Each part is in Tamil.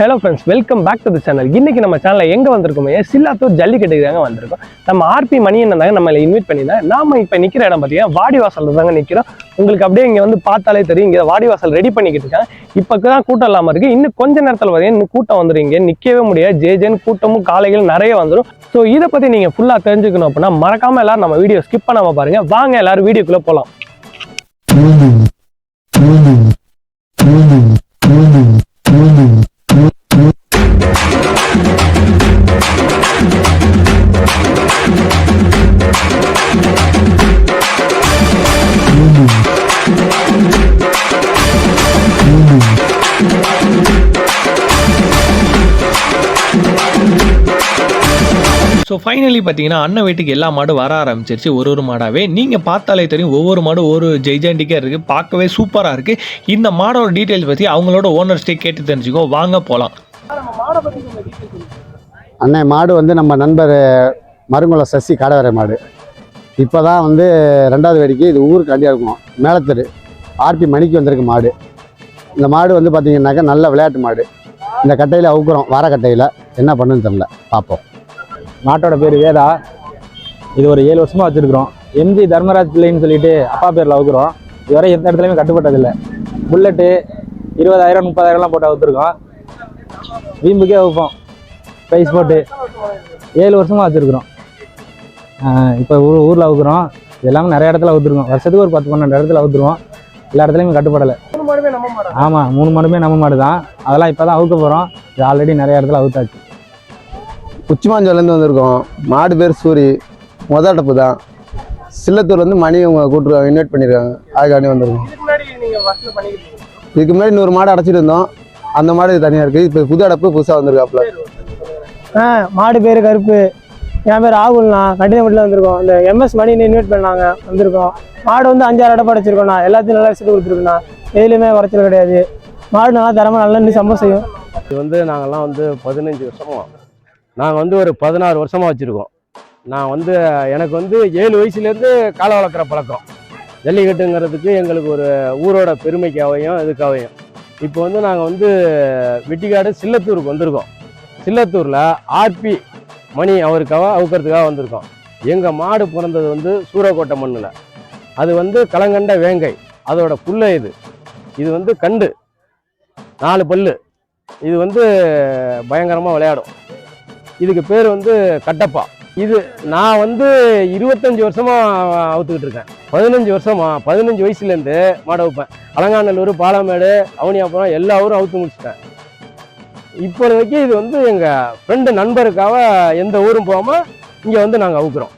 Hello friends welcome back to the channel இன்றைக்கி நம்ம சேனலில் எங்கே வந்திருக்கோமே சில்லாத்தூர் ஜல்லிக்கட்டுக்கு தாங்க வந்திருக்கோம். நம்ம ஆர்பி மணியன் தாங்க நம்மளை இன்வைட் பண்ணியிருந்தேன் நாம் இப்போ நிற்கிற இடம் பார்த்தீங்கன்னா வாடிவாசலில் தாங்க நிற்கிறோம் உங்களுக்கு அப்படியே இங்கே வந்து பார்த்தாலே தெரியும். இங்கே வாடிவாசல் ரெடி பண்ணிக்கிட்டு இருக்காங்க. இப்போ தான் கூட்டம் இல்லாமல் இருக்குது இன்னும் கொஞ்ச நேரத்தில் பார்த்தீங்கன்னா இன்னும் கூட்டம் வந்துடும் இங்கே நிற்கவே முடியாது. ஜே கூட்டமும் காலைகள் நிறைய வந்துடும் ஸோ இதை பற்றி நீங்கள் ஃபுல்லாக தெரிஞ்சுக்கணும் அப்படின்னா மறக்காமல் எல்லோரும் நம்ம வீடியோ ஸ்கிப் பண்ணாமல் பாருங்கள் வாங்க எல்லாரும் வீடியோக்குள்ளே போகலாம் ஃபைனலி பார்த்தீங்கன்னா அண்ணன் வீட்டுக்கு எல்லா மாடும் வர ஆரம்பிச்சிருச்சு. ஒரு ஒரு மாடாகவே நீங்கள் பார்த்தாலே தெரியும் ஒவ்வொரு மாடும் ஒரு ஜெய்ஜாண்டிக்காக இருக்குது பார்க்கவே சூப்பராக இருக்குது இந்த மாடோட டீட்டெயில்ஸ் பற்றி அவங்களோட ஓனர்ஸ்டே கேட்டு தெரிஞ்சுக்கோ. வாங்க போகலாம் அண்ணன் மாடு வந்து நம்ம நண்பர் மருங்குளம் சசி காடவரை மாடு. இப்போ தான் வந்து ரெண்டாவது வேடிக்கை இது ஊருக்கு அண்டியாக இருக்கும். மேலத்தெரு. ஆர்பி மணிக்கு வந்திருக்கு மாடு. இந்த மாடு வந்து பார்த்தீங்கன்னாக்கா நல்ல விளையாட்டு மாடு. இந்த கட்டையில் அவுக்குறோம். வார கட்டையில். என்ன பண்ணுன்னு தெரில பார்ப்போம் மாட்டோட பேர் வேதா. இது ஒரு ஏழு வருஷமாக வச்சுருக்குறோம். எம்ஜி தர்மராஜ் பிள்ளைன்னு சொல்லிட்டு அப்பா பேரில் அவுக்குறோம் இதுவரை எந்த இடத்துலையுமே கட்டுப்பட்டதில்லை. புல்லட்டு இருபதாயிரம் முப்பதாயிரம்லாம் போட்டு அவுத்துருக்கோம். வீம்புக்கே அவுப்போம் ப்ரைஸ் போட்டு. ஏழு வருஷமாக வச்சுருக்குறோம். இப்போ ஊர் ஊரில் அவுக்குறோம். எல்லாமே நிறைய இடத்துல அவுத்துருக்கோம். வருஷத்துக்கு ஒரு பத்து பன்னெண்டு இடத்துல அவுத்துருவோம். எல்லா இடத்துலையுமே கட்டுப்படலை. ஆமாம் மூணு மாடுமே நம்ம மாடு? தான் அதெல்லாம் இப்போ தான் அவுக்க போகிறோம் இது ஆல்ரெடி நிறைய இடத்துல அவுத்தாச்சு. உச்சிமாஞ்சோலேருந்து வந்திருக்கோம். மாடு பேர் சூரி. முதடப்பு தான் சில்லத்தூர் வந்து மணி அவங்க கூப்பிட்டுருக்காங்க இன்வைட் பண்ணியிருக்காங்க அதுக்காண்டி வந்திருக்கோம். இதுக்கு முன்னாடி நூறு மாடு அடைச்சிட்டு இருந்தோம். அந்த மாடு தனியாக இருக்குது இப்போ புது அடப்பு புதுசாக வந்திருக்காப்புல. ஆ மாடு பேர் கருப்பு. என் பேர் ராகுல்ண்ணா. கண்டினப்பட்டில் வந்திருக்கோம். இந்த எம்எஸ் மணின்னு இன்வைட் பண்ணாங்க. வந்திருக்கோம். மாடு வந்து அஞ்சாறு அடை படைச்சிருக்கோண்ணா எல்லாத்தையும் நல்லா விசிட்டு கொடுத்துருக்குண்ணா. எதுலையுமே குறைச்சல் கிடையாது. மாடு நல்லா தரமாக நல்லா நின்று சம்பவம் செய்யும். இது வந்து நாங்கள்லாம் வந்து பதினஞ்சு வருஷமா நாங்கள் வந்து ஒரு பதினாறு வருஷமாக வச்சுருக்கோம். நான் வந்து எனக்கு வந்து ஏழு வயசுலேருந்து காலை வளர்க்குற பழக்கம். ஜல்லிக்கட்டுங்கிறதுக்கு எங்களுக்கு ஒரு ஊரோட பெருமைக்காகவும் இதுக்காகவும் இப்போ வந்து நாங்கள் வந்து வெட்டிக்காடு சில்லத்தூருக்கு வந்திருக்கோம். சில்லத்தூரில் ஆர்பி மணி அவருக்காக அவுக்கிறதுக்காக வந்திருக்கோம். எங்கள் மாடு பிறந்தது வந்து சூரக்கோட்டை மண்ணில். அது வந்து கலங்கண்ட வேங்கை. அதோட புல்லை இது. இது வந்து கண்டு. நாலு பல்லு. இது வந்து பயங்கரமாக விளையாடும். இதுக்கு பேர் வந்து கட்டப்பா. இது நான் வந்து இருபத்தஞ்சி வருஷமா அவுத்துக்கிட்டு இருக்கேன். பதினஞ்சு வருஷமா பதினஞ்சு வயசுலேருந்து மாடை வைப்பேன் அலங்காநல்லூர் பாலமேடு அவனியாபுரம் எல்லா ஊரும் அவுத்து முடிச்சிட்டேன். இப்போதைக்கு இது வந்து எங்கள் ஃப்ரெண்டு நண்பருக்காக எந்த ஊரும் போகாமல் இங்கே வந்து நாங்கள் அவுக்குறோம்.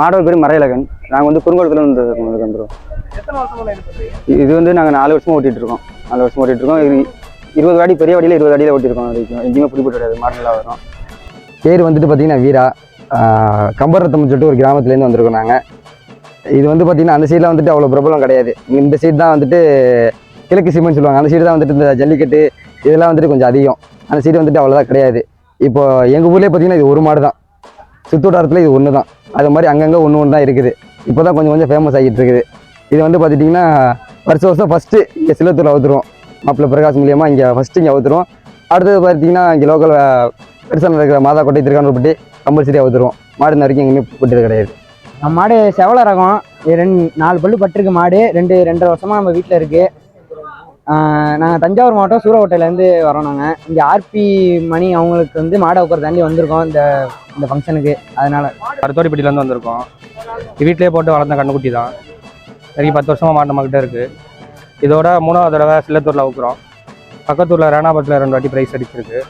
மாடோட பேர் மறையலகன் நாங்கள் வந்து குறுங்கோளத்தில் வந்து வந்துருக்கோம். இது வந்து நாங்கள் நாலு வருஷமா ஓட்டிகிட்டு இருக்கோம். நாலு வருஷமா ஓட்டிகிட்டு இருக்கோம். இருபது வாடி பெரிய வாடியில் இருபது அடியில் ஓட்டிருக்கோம் வரைக்கும் எங்கேயுமே பிடிபட்டு கிடையாது மாடலாக வரும். பேர் வந்துட்டு பார்த்தீங்கன்னா வீரா. கம்பரத்தம் சொல்லிட்டு ஒரு கிராமத்துலேருந்து வந்திருக்கோம் நாங்கள் இது வந்து பார்த்தீங்கன்னா அந்த சைடில் வந்துட்டு அவ்வளோ பிரபலம் கிடையாது. இந்த சைடு தான் வந்துட்டு கிழக்கு சீமைன்னு சொல்லுவாங்க. அந்த சைடு தான் வந்துட்டு இந்த ஜல்லிக்கட்டு இதெல்லாம் வந்துட்டு கொஞ்சம் அதிகம். அந்த சைடு வந்துட்டு அவ்வளோதான் கிடையாது. இப்போ எங்கள் ஊர்லேயே பார்த்தீங்கன்னா இது ஒரு மாடு தான். சுற்றுவட்டாரத்தில் இது ஒன்று தான் அது மாதிரி அங்கங்கே ஒன்று ஒன்று தான் இருக்குது. இப்போ தான் கொஞ்சம் கொஞ்சம் ஃபேமஸ் ஆகிட்டு இருக்குது. இது வந்து பார்த்துட்டிங்கன்னா வருஷம் வருஷம் ஃபஸ்ட்டு இங்கே சிலத்தூர் அவுத்துருவோம் மாப்பிள்ளை பிரகாஷ் மூலியமாக இங்கே ஃபஸ்ட்டு இங்கே அவுத்துருவோம். அடுத்தது பார்த்தீங்கன்னா இங்கே லோக்கல் பெருசாக இருக்கிற மாதா கோட்டை திருக்கானூர்பட்டி கம்பல்சரி அவுத்துருவோம். மாடு இன்ன வரைக்கும் எங்கேயுமே போட்டது கிடையாது. நம்ம மாடு செவல ரகம். ரெண்டு நாலு பல்லு பட்டிருக்கு மாடு. ரெண்டு ரெண்டரை வருஷமாக நம்ம வீட்டில் இருக்குது நாங்கள் தஞ்சாவூர் மாவட்டம் சூரக்கோட்டையிலேருந்து வரோம் நாங்கள் இங்கே ஆர்பி மணி அவங்களுக்கு வந்து மாடு அவுக்கிற தாண்டி வந்திருக்கோம் இந்த இந்த ஃபங்க்ஷனுக்கு அதனால. கருத்தோடிப்பட்டியிலேருந்து வந்திருக்கோம். வீட்டிலே போட்டு வளர்ந்த கண்ணுக்குட்டி தான். வரைக்கும் பத்து வருஷமாக மாட்டு நம்மக்கிட்ட இருக்குது இதோட மூணாவது தடவை சில்லத்தூரில் அவுக்குறோம் பக்கத்தூரில் ரேணாபத்தில் ரெண்டு வாட்டி ப்ரைஸ் அடிச்சிருக்கு.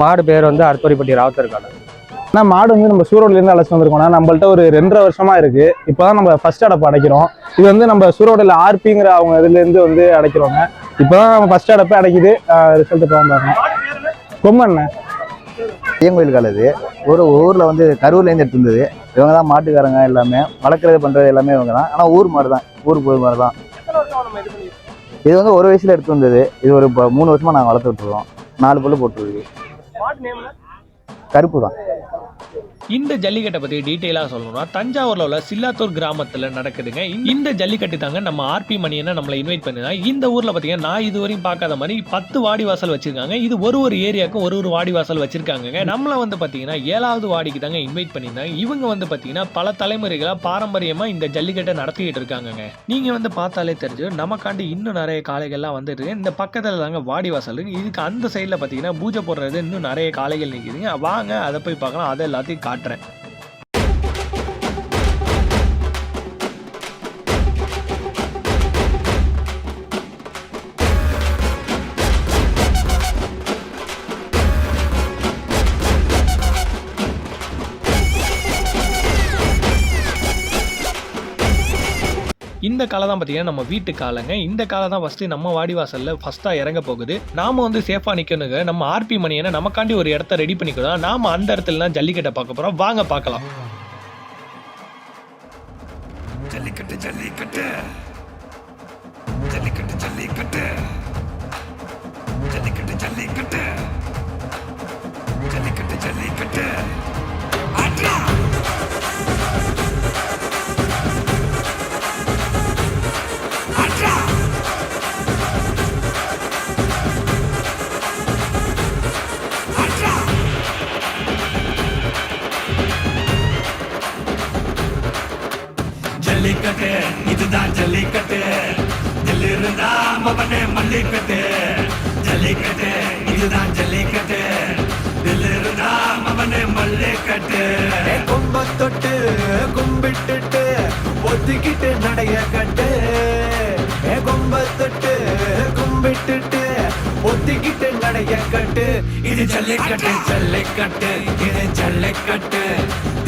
மாடு பேர் வந்து அர்த்தோரிப்பட்டி ராவத்தருக்கான ஆனால் மாடு வந்து நம்ம சூரோட்லேருந்து அழைச்சிட்டு வந்திருக்கோம்னா நம்மள்ட்ட ஒரு ரெண்டரை வருஷமா இருக்கு. இப்போ தான் நம்ம ஃபர்ஸ்ட் அடப்பு அடைக்கிறோம். இது வந்து நம்ம சூரோடில் ஆர்பிங்கிற அவங்க இதுலேருந்து வந்து அடைக்கிறோங்க. இப்போ தான் நம்ம ஃபர்ஸ்ட் அடப்பே அடைக்குது. ரிசல்ட் இப்போ பாருங்க கொம்மண்ண ஐயங்கோயில் காலது ஒரு ஊரில் வந்து கரூர்லேருந்து எடுத்து வந்தது இவங்க தான் மாட்டுக்காரங்க எல்லாமே. வளர்க்குறது பண்ணுறது எல்லாமே இவங்க தான் ஆனால் ஊர் மாடு தான் ஊர் போய் மாடு தான் இது வந்து ஒரு வயசுல எடுத்து வந்தது. இது ஒரு மூணு வருஷமா நாங்கள் வளர்த்து விட்டுருக்கோம் நாலு பல்லு போட்டுருக்கு. கருப்பு தான். இந்த ஜல்லிக்கட்டை பற்றி டீட்டெயிலாக சொல்லணும்னா தஞ்சாவூரில் உள்ள சில்லாத்தூர் கிராமத்தில் நடக்குதுங்க. இந்த ஜல்லிக்கட்டு தாங்க நம்ம ஆர்பி மணியனை நம்மளை இன்வைட் பண்ணிருந்தாங்க இந்த ஊரில் பார்த்தீங்கன்னா நான் இதுவரையும் பார்க்காத மாதிரி பத்து வாடி வாசல் வச்சிருக்காங்க. இது ஒரு ஒரு ஏரியாவுக்கும் ஒரு ஒரு வாடி வாசல் வச்சிருக்காங்க நம்மளை வந்து பார்த்தீங்கன்னா ஏழாவது வாடிக்கு தாங்க இன்வைட் பண்ணியிருந்தாங்க. இவங்க வந்து பார்த்தீங்கன்னா பல தலைமுறைகளாக பாரம்பரியமாக இந்த ஜல்லிக்கட்டை நடத்திக்கிட்டு இருக்காங்கங்க. நீங்கள் வந்து பார்த்தாலே தெரிஞ்சு நமக்காண்டி இன்னும் நிறைய காளைகள்லாம் வந்துட்டு இந்த பக்கத்தில் தாங்க வாடி வாசல் இருக்கு. இதுக்கு அந்த சைடில் பார்த்தீங்கன்னா பூஜை போடுறது இன்னும் நிறைய காளைகள் நிற்குதுங்க வாங்க அதை போய் பார்க்கலாம். அதை எல்லாத்தையும் காட்டுறேன். இந்த காலை தான் பார்த்தீங்கன்னா நம்ம வீட்டு காலங்க. இந்த காலை தான் ஃபஸ்ட்டு நம்ம வாடிவாசலில் ஃபஸ்ட்டாக இறங்க போகுது. நாம வந்து சேஃபாக நிற்கணுங்க நம்ம ஆர்பி மணியனை நமக்காண்டி ஒரு இடத்த ரெடி பண்ணிக்கிறோம். நாம அந்த இடத்துல தான் ஜல்லிக்கட்டை பார்க்க போகிறோம் வாங்க பார்க்கலாம். ஜல்லிக்கட்டு ஜல்லிக்கட்டு. ஜல்லிக்கட்டு ஜல்லிக்கட்டு. ஜல்லிக்கட்டு ஜல்லிக்கட்டு. ஜல்லிக்கட்டு ஜல்லிக்கட்டு. ஆட்டா ஜல்லிக்கட்டு இதுதான் ஜல்லிக்கட்டு. ஜல்லிருந்தா மவனே மல்லிக்கட்டு. ஜல்லிக்கட்டு இதுதான் ஜல்லிக்கட்டு. தில்லிருந்தா மவனே மல்லிக்கட்டு. கும்ப தொட்டு கும்பிட்டுட்டு ஒத்திக்கிட்டு நடைய கட்டு. கும்ப தொட்டு கும்பிட்டுட்டு ஒத்திக்கிட்டு நடைய கட்டு. இது ஜல்லிக்கட்டு ஜல்லிக்கட்டு இது ஜல்லிக்கட்டு.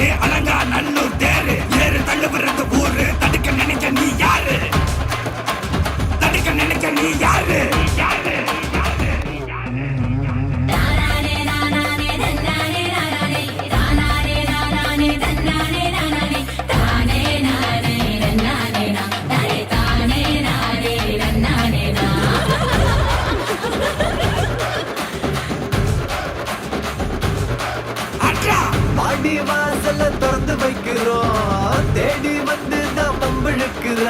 a வாசல திறந்து வைக்கிறோம். தேடி வந்து தான் பம்பிழுக்கிற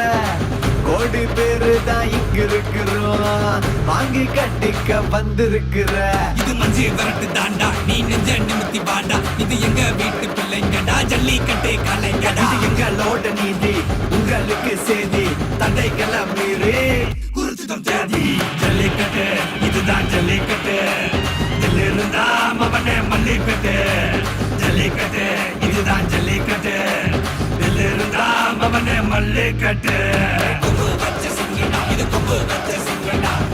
கோடி பேரு தான் இங்க இருக்கிறோம். வாங்கி கட்டிக்க வந்திருக்கிற. இது மஞ்சி வரட்டு தாண்டா. நீ நெஞ்ச நிமித்தி வாடா. இது எங்க வீட்டு பிள்ளைங்கடா. ஜல்லிக்கட்டு கலைஞடா இது எங்களோட நீதி உங்களுக்கு செய்தி தடைகளை மீறி. குறிச்சிட்டோம் தேதி ஜல்லிக்கட்டு இதுதான் ஜல்லிக்கட்டு. இதிலிருந்தா மவனே மல்லிக்கட்டு ஜல்லிக்கட்டு இதுதான் ஜல்லிக்கட்டு. இருந்தா மவனே மல்லிக்கட்டு. கொம்பு வச்ச சிங்கடா இது கொம்பு வச்ச சிங்கடா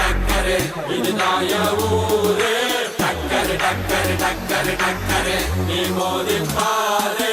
டக்கரு டக்கரு இதுதான் ஊரு. டக்கரு டக்கரு டக்கரு டக்கரு நீ மோதி பாரு.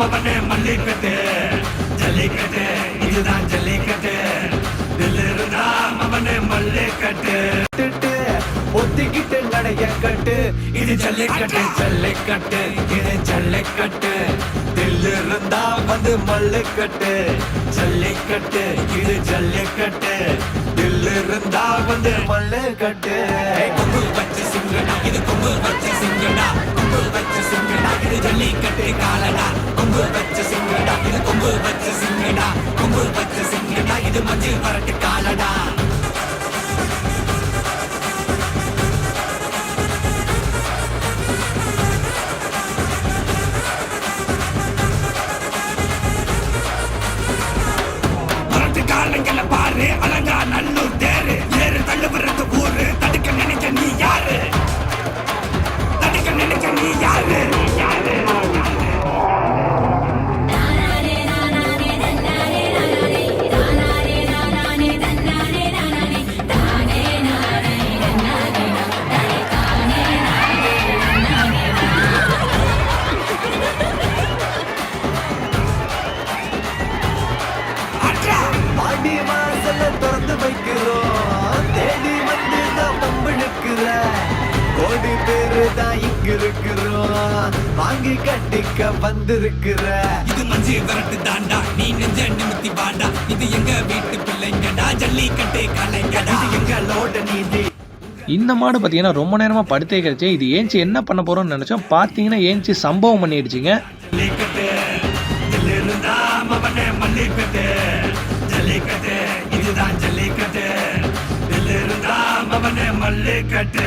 மகனே மல்லிக்கட்டு ஜல்லிக்கட்டு இதுதான் ஜல்லிக்கட்டு தில் இருந்தா மவனே மல்லிக்கட்டு ஒத்திக்கிட்டு நடைய கட்டு. இது ஜல்லிக்கட்டு ஜல்லிக்கட்டு இது ஜல்லிக்கட்டு. தில் இருந்தா வந்து மல்லிக்கட்டு ஜல்லிக்கட்டு இது ஜல்லிக்கட்டு. தில் இருந்தா வந்து மல்லிக்கட்டு கொம்பு வச்சு சிங்கடா. இது கொம்பு வச்சு சிங்கடா. கொம்பு வச்சு சிங்கடா. இது ஜல்லிக்கட்டு காலடா. கொம்பு வச்சு சிங்கடா இது கொம்பு வச்சு சிங்கடா கொம்பு வச்சு சிங்கடா இது மஞ்சு வரட்டு காலடா பாரு அலங்கா நல்ல பேரு தான் இங்க இருக்கிறோம் வாங்கி கட்டிக்க வந்திருக்கிற. இது மஞ்சி விரட்டு தாண்டா. நீ நெஞ்ச நிமித்தி பாண்டா இது எங்க வீட்டு பிள்ளைங்கடா. ஜல்லிக்கட்டு கலைங்கடா. இது எங்களோட நீதி. இந்த மாடு பார்த்தீங்கன்னா ரொம்ப நேரமாக படுத்தே கிடச்சி. இது ஏஞ்சி என்ன பண்ண போகிறோம்னு நினச்சோம். பார்த்தீங்கன்னா ஏஞ்சி சம்பவம் பண்ணிடுச்சிங்க. ஜல்லிக்கட்டு ஜல்லிருந்தா மவனே மல்லிக்கட்டு ஜல்லிக்கட்டு இதுதான் ஜல்லிக்கட்டு மல்லிக்கட்டு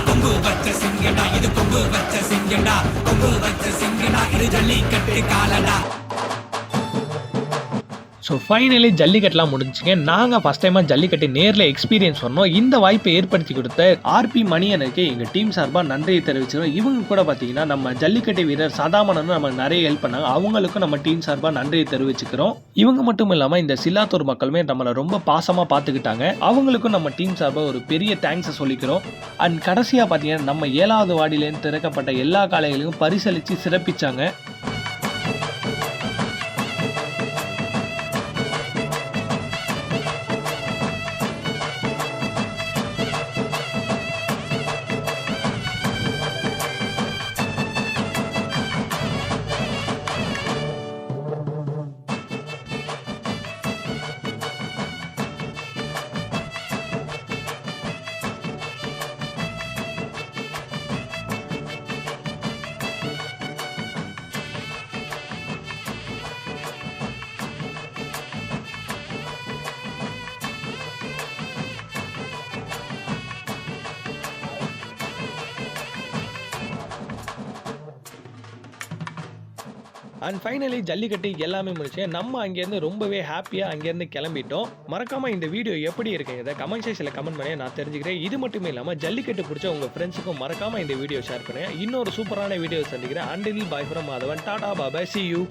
கொம்பு வச்ச சிங்கடா இது கொம்பு வச்ச சிங்கடா கொம்பு வச்ச சிங்கடா இது ஜல்லிக்கட்டு காலடா. ஸோ ஃபைனலி ஜல்லிக்கட்டுலாம் முடிஞ்சுங்க நாங்கள் ஃபஸ்ட் டைமாக ஜல்லிக்கட்டு நேரில் எக்ஸ்பீரியன்ஸ் பண்ணோம். இந்த வாய்ப்பை ஏற்படுத்தி கொடுத்த ஆர்பி மணியனுக்கு எங்கள் டீம் சார்பாக நன்றியை தெரிவிச்சிருக்கோம் இவங்க கூட பார்த்தீங்கன்னா நம்ம ஜல்லிக்கட்டு வீரர் சதாமணனும் நம்ம நிறைய ஹெல்ப் பண்ணாங்க. அவங்களுக்கும் நம்ம டீம் சார்பாக நன்றியை தெரிவிச்சுக்கிறோம். இவங்க மட்டும் இல்லாமல் இந்த சில்லாத்தூர் மக்களுமே நம்மளை ரொம்ப பாசமாக பார்த்துக்கிட்டாங்க அவங்களுக்கும் நம்ம டீம் சார்பாக ஒரு பெரிய தேங்க்ஸை சொல்லிக்கிறோம். அண்ட் கடைசியாக பார்த்தீங்கன்னா நம்ம ஏழாவது வார்டிலேருந்து திறக்கப்பட்ட எல்லா காளைகளையும் பரிசளித்து சிறப்பிச்சாங்க. அண்ட் ஃபைனலி ஜல்லிக்கட்டு எல்லாமே முடிச்சு நம்ம அங்கேருந்து ரொம்பவே ஹாப்பியாக அங்கேருந்து கிளம்பிட்டோம். மறக்காமல் இந்த வீடியோ எப்படி இருக்குங்கிறத கமெண்ட் செக்ஷனில் கமெண்ட் பண்ணி நான் தெரிஞ்சுக்கிறேன். இது மட்டுமே இல்லாமல் ஜல்லிக்கட்டு பிடிச்ச உங்கள் ஃப்ரெண்ட்ஸுக்கும் மறக்காமல் இந்த வீடியோ ஷேர் பண்ணுங்கள் இன்னொரு சூப்பரான வீடியோ சந்திக்கிறேன். Until bye from Madhavan tata Baba see you